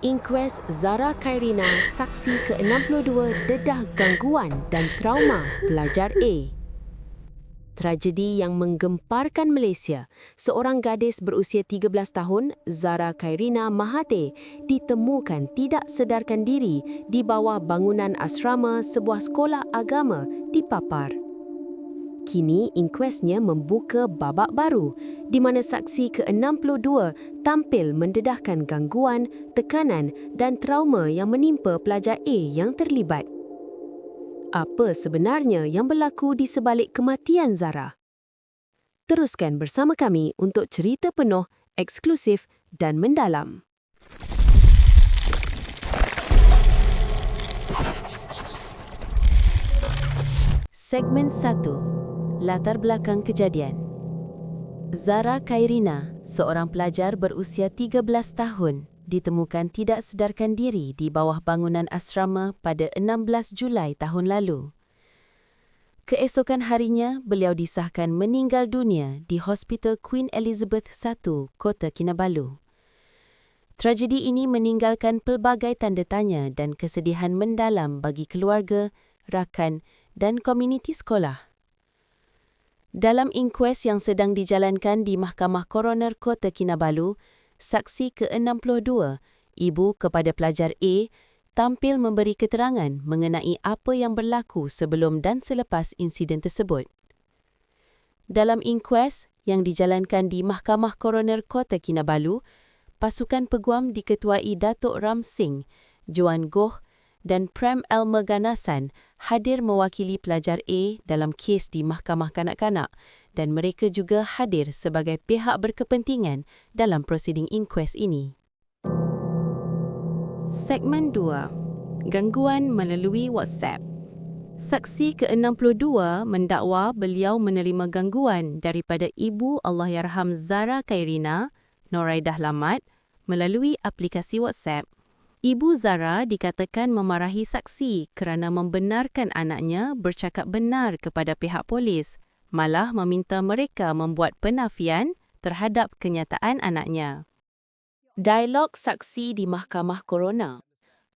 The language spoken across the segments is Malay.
Inquest Zara Khairina saksi ke-62 dedah gangguan dan trauma pelajar A. Tragedi yang menggemparkan Malaysia, seorang gadis berusia 13 tahun, Zara Khairina Mahathir, ditemukan tidak sedarkan diri di bawah bangunan asrama sebuah sekolah agama di Papar. Kini, inkuestnya membuka babak baru di mana saksi ke-62 tampil mendedahkan gangguan, tekanan dan trauma yang menimpa pelajar A yang terlibat. Apa sebenarnya yang berlaku di sebalik kematian Zara? Teruskan bersama kami untuk cerita penuh, eksklusif dan mendalam. Segmen 1 Latar belakang kejadian Zara Kairina, seorang pelajar berusia 13 tahun, ditemukan tidak sedarkan diri di bawah bangunan asrama pada 16 Julai tahun lalu. Keesokan harinya, beliau disahkan meninggal dunia di Hospital Queen Elizabeth I, Kota Kinabalu. Tragedi ini meninggalkan pelbagai tanda tanya dan kesedihan mendalam bagi keluarga, rakan dan komuniti sekolah. Dalam inkues yang sedang dijalankan di Mahkamah Koroner Kota Kinabalu, saksi ke-62, ibu kepada pelajar A, tampil memberi keterangan mengenai apa yang berlaku sebelum dan selepas insiden tersebut. Dalam inkues yang dijalankan di Mahkamah Koroner Kota Kinabalu, pasukan peguam diketuai Datuk Ram Singh, Juan Goh dan Prem El Meganasan hadir mewakili pelajar A dalam kes di Mahkamah Kanak-Kanak dan mereka juga hadir sebagai pihak berkepentingan dalam prosiding inquest ini. Segmen 2. Gangguan melalui WhatsApp. Saksi ke-62 mendakwa beliau menerima gangguan daripada ibu Allahyarham Zara Kairina, Noraidah Lamat, melalui aplikasi WhatsApp. Ibu Zara dikatakan memarahi saksi kerana membenarkan anaknya bercakap benar kepada pihak polis, malah meminta mereka membuat penafian terhadap kenyataan anaknya. Dialog saksi di Mahkamah Corona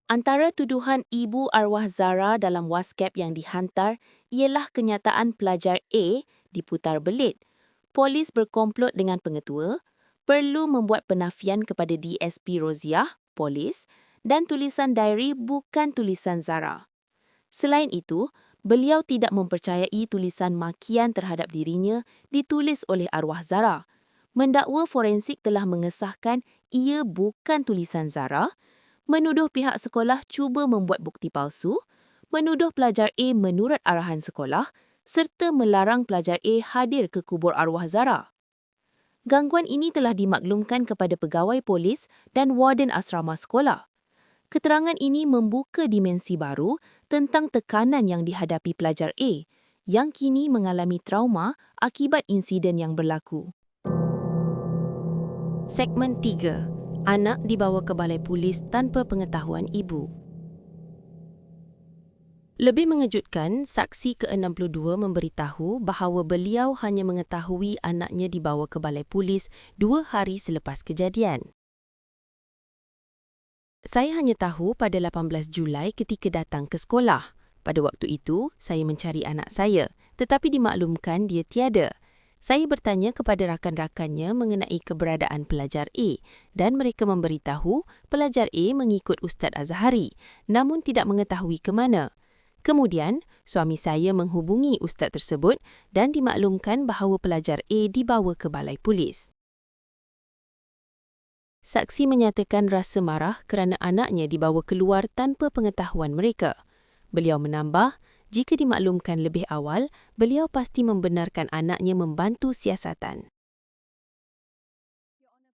Antara tuduhan ibu arwah Zara dalam WhatsApp yang dihantar ialah kenyataan pelajar A diputar belit. Polis berkomplot dengan pengetua, perlu membuat penafian kepada DSP Roziah, polis, dan tulisan diary bukan tulisan Zara. Selain itu, beliau tidak mempercayai tulisan makian terhadap dirinya ditulis oleh arwah Zara. Mendakwa forensik telah mengesahkan ia bukan tulisan Zara, menuduh pihak sekolah cuba membuat bukti palsu, menuduh pelajar A menurut arahan sekolah serta melarang pelajar A hadir ke kubur arwah Zara. Gangguan ini telah dimaklumkan kepada pegawai polis dan warden asrama sekolah keterangan ini membuka dimensi baru tentang tekanan yang dihadapi pelajar A yang kini mengalami trauma akibat insiden yang berlaku. Segmen 3. Anak dibawa ke balai polis tanpa pengetahuan ibu. Lebih mengejutkan, saksi ke-62 memberitahu bahawa beliau hanya mengetahui anaknya dibawa ke balai polis dua hari selepas kejadian. Saya hanya tahu pada 18 Julai ketika datang ke sekolah. Pada waktu itu, saya mencari anak saya, tetapi dimaklumkan dia tiada. Saya bertanya kepada rakan-rakannya mengenai keberadaan pelajar A dan mereka memberitahu pelajar A mengikut Ustaz Azhari namun tidak mengetahui ke mana. Kemudian, suami saya menghubungi ustaz tersebut dan dimaklumkan bahawa pelajar A dibawa ke balai polis. Saksi menyatakan rasa marah kerana anaknya dibawa keluar tanpa pengetahuan mereka. Beliau menambah, jika dimaklumkan lebih awal, beliau pasti membenarkan anaknya membantu siasatan.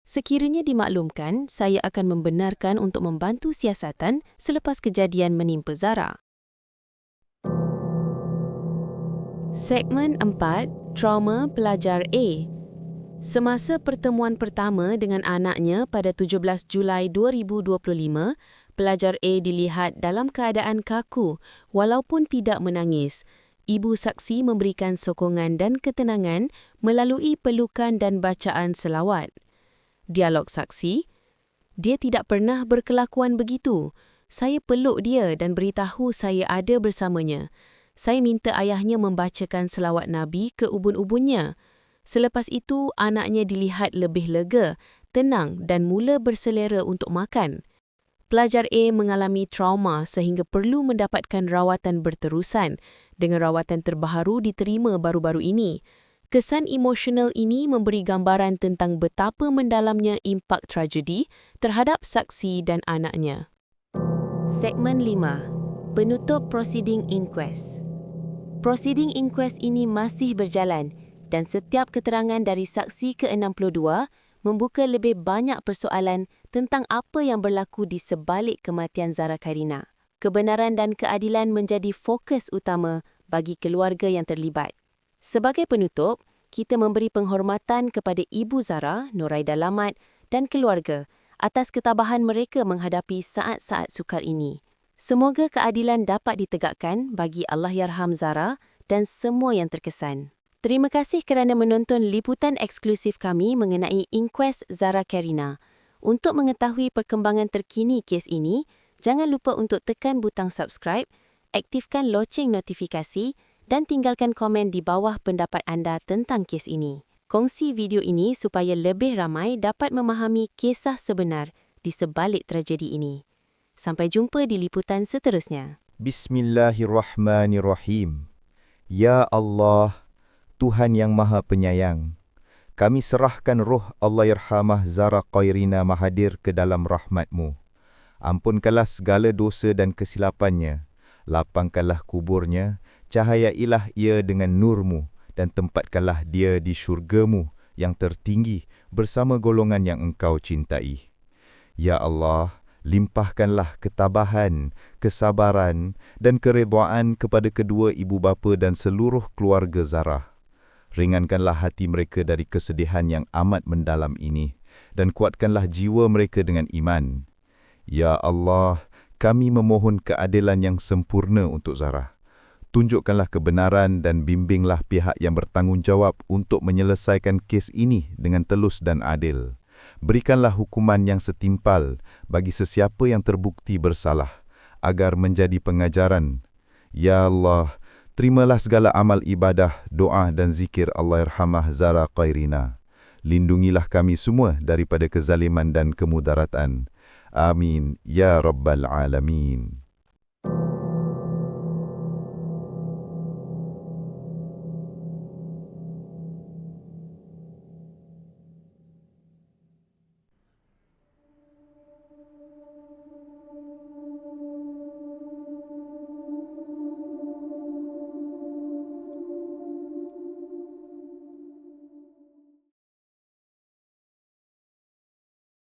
Sekiranya dimaklumkan, saya akan membenarkan untuk membantu siasatan selepas kejadian menimpa Zara. Segmen 4, Trauma Pelajar A Semasa pertemuan pertama dengan anaknya pada 17 Julai 2025, pelajar A dilihat dalam keadaan kaku walaupun tidak menangis. Ibu saksi memberikan sokongan dan ketenangan melalui pelukan dan bacaan selawat. Dialog saksi Dia tidak pernah berkelakuan begitu. Saya peluk dia dan beritahu saya ada bersamanya. Saya minta ayahnya membacakan selawat Nabi ke ubun-ubunnya. Selepas itu, anaknya dilihat lebih lega, tenang dan mula berselera untuk makan. Pelajar A mengalami trauma sehingga perlu mendapatkan rawatan berterusan dengan rawatan terbaharu diterima baru-baru ini. Kesan emosional ini memberi gambaran tentang betapa mendalamnya impak tragedi terhadap saksi dan anaknya. Segmen 5. Penutup Proceeding Inquest Proceeding Inquest ini masih berjalan dan setiap keterangan dari saksi ke-62 membuka lebih banyak persoalan tentang apa yang berlaku di sebalik kematian Zara Karina. Kebenaran dan keadilan menjadi fokus utama bagi keluarga yang terlibat. Sebagai penutup, kita memberi penghormatan kepada Ibu Zara, Noraida Lamat dan keluarga atas ketabahan mereka menghadapi saat-saat sukar ini. Semoga keadilan dapat ditegakkan bagi Allahyarham Zara dan semua yang terkesan. Terima kasih kerana menonton liputan eksklusif kami mengenai Inquest Zara Karina. Untuk mengetahui perkembangan terkini kes ini, jangan lupa untuk tekan butang subscribe, aktifkan loceng notifikasi dan tinggalkan komen di bawah pendapat anda tentang kes ini. Kongsi video ini supaya lebih ramai dapat memahami kisah sebenar di sebalik tragedi ini. Sampai jumpa di liputan seterusnya. Bismillahirrahmanirrahim. Ya Allah, Tuhan yang Maha Penyayang, kami serahkan roh Allahyarhamah Zara Qairina Mahadir ke dalam rahmatmu. Ampunkanlah segala dosa dan kesilapannya. Lapangkanlah kuburnya cahayailah ia dengan nurmu dan tempatkanlah dia di syurgamu yang tertinggi bersama golongan yang engkau cintai. Ya Allah, limpahkanlah ketabahan, kesabaran dan keredaan kepada kedua ibu bapa dan seluruh keluarga Zarah. Ringankanlah hati mereka dari kesedihan yang amat mendalam ini dan kuatkanlah jiwa mereka dengan iman. Ya Allah, kami memohon keadilan yang sempurna untuk Zarah tunjukkanlah kebenaran dan bimbinglah pihak yang bertanggungjawab untuk menyelesaikan kes ini dengan telus dan adil. Berikanlah hukuman yang setimpal bagi sesiapa yang terbukti bersalah agar menjadi pengajaran. Ya Allah, terimalah segala amal ibadah, doa dan zikir Allahyarhamah Zara Qairina. Lindungilah kami semua daripada kezaliman dan kemudaratan. Amin. Ya Rabbal Alamin.